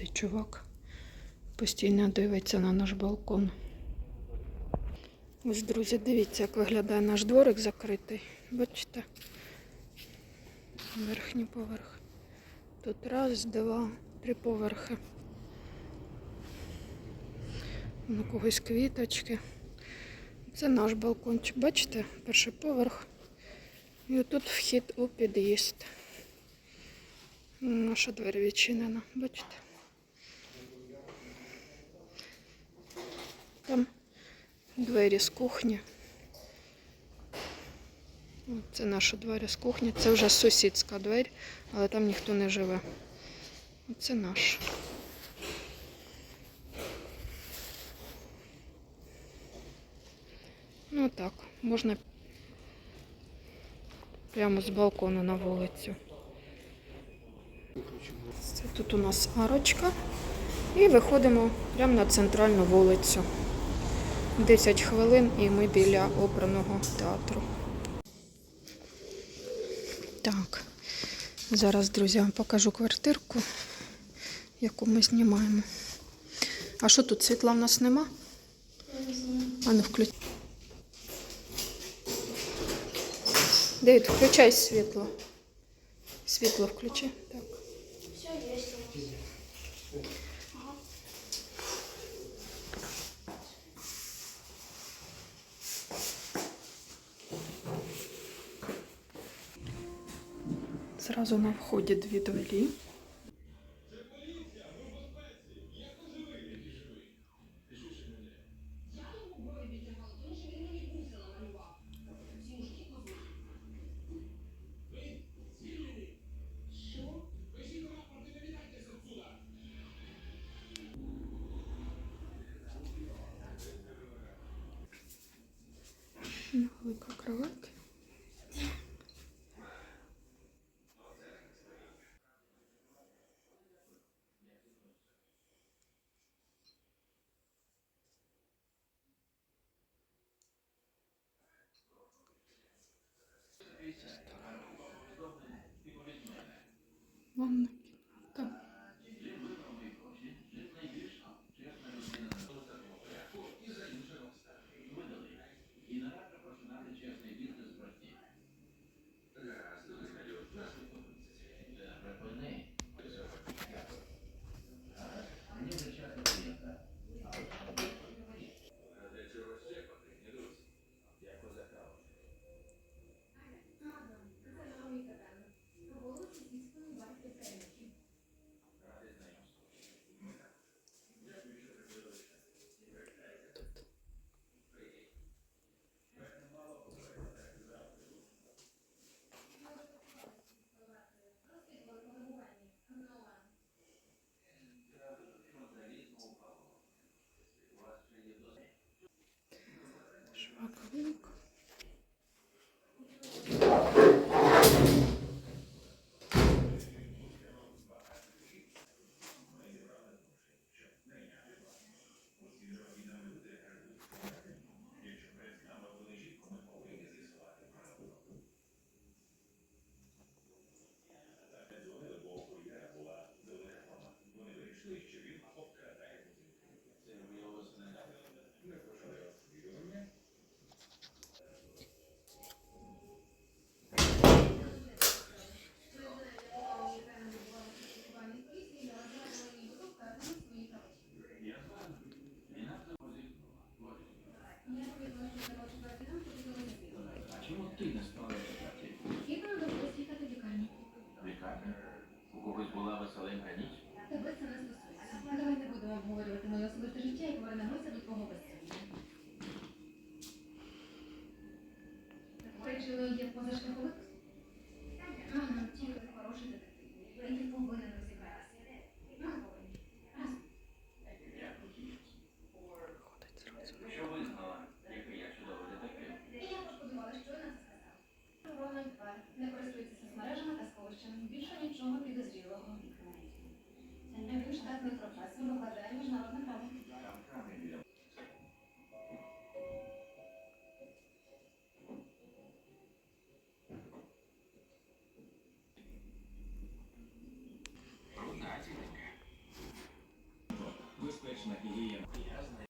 цей чувак постійно дивиться на наш балкон. Ось, друзі, дивіться, як виглядає наш дворик закритий. Бачите? Верхній поверх. Тут раз, два, три поверхи. На когось квіточки. Це наш балкончик. Бачите, перший поверх. І отут вхід у під'їзд. Наша двері відчинена, бачите? Там двері з кухні. Це наша двері з кухні. Це вже сусідська двері, але там ніхто не живе. Це наш. Ну так, можна прямо з балкону на вулицю. Це тут у нас арочка. І виходимо прямо на центральну вулицю. 10 хвилин і ми біля оперного театру. Так, зараз, друзі, вам покажу квартирку, яку ми знімаємо. А що тут світла в нас нема? А ну включ. Девід, включай світло. Світло включи. Так. Все есть Зразу на вході дві двері. Велика кровать. 嗯。Хіба довелось їхати в? Лікарня? У когось була веселенька ніч?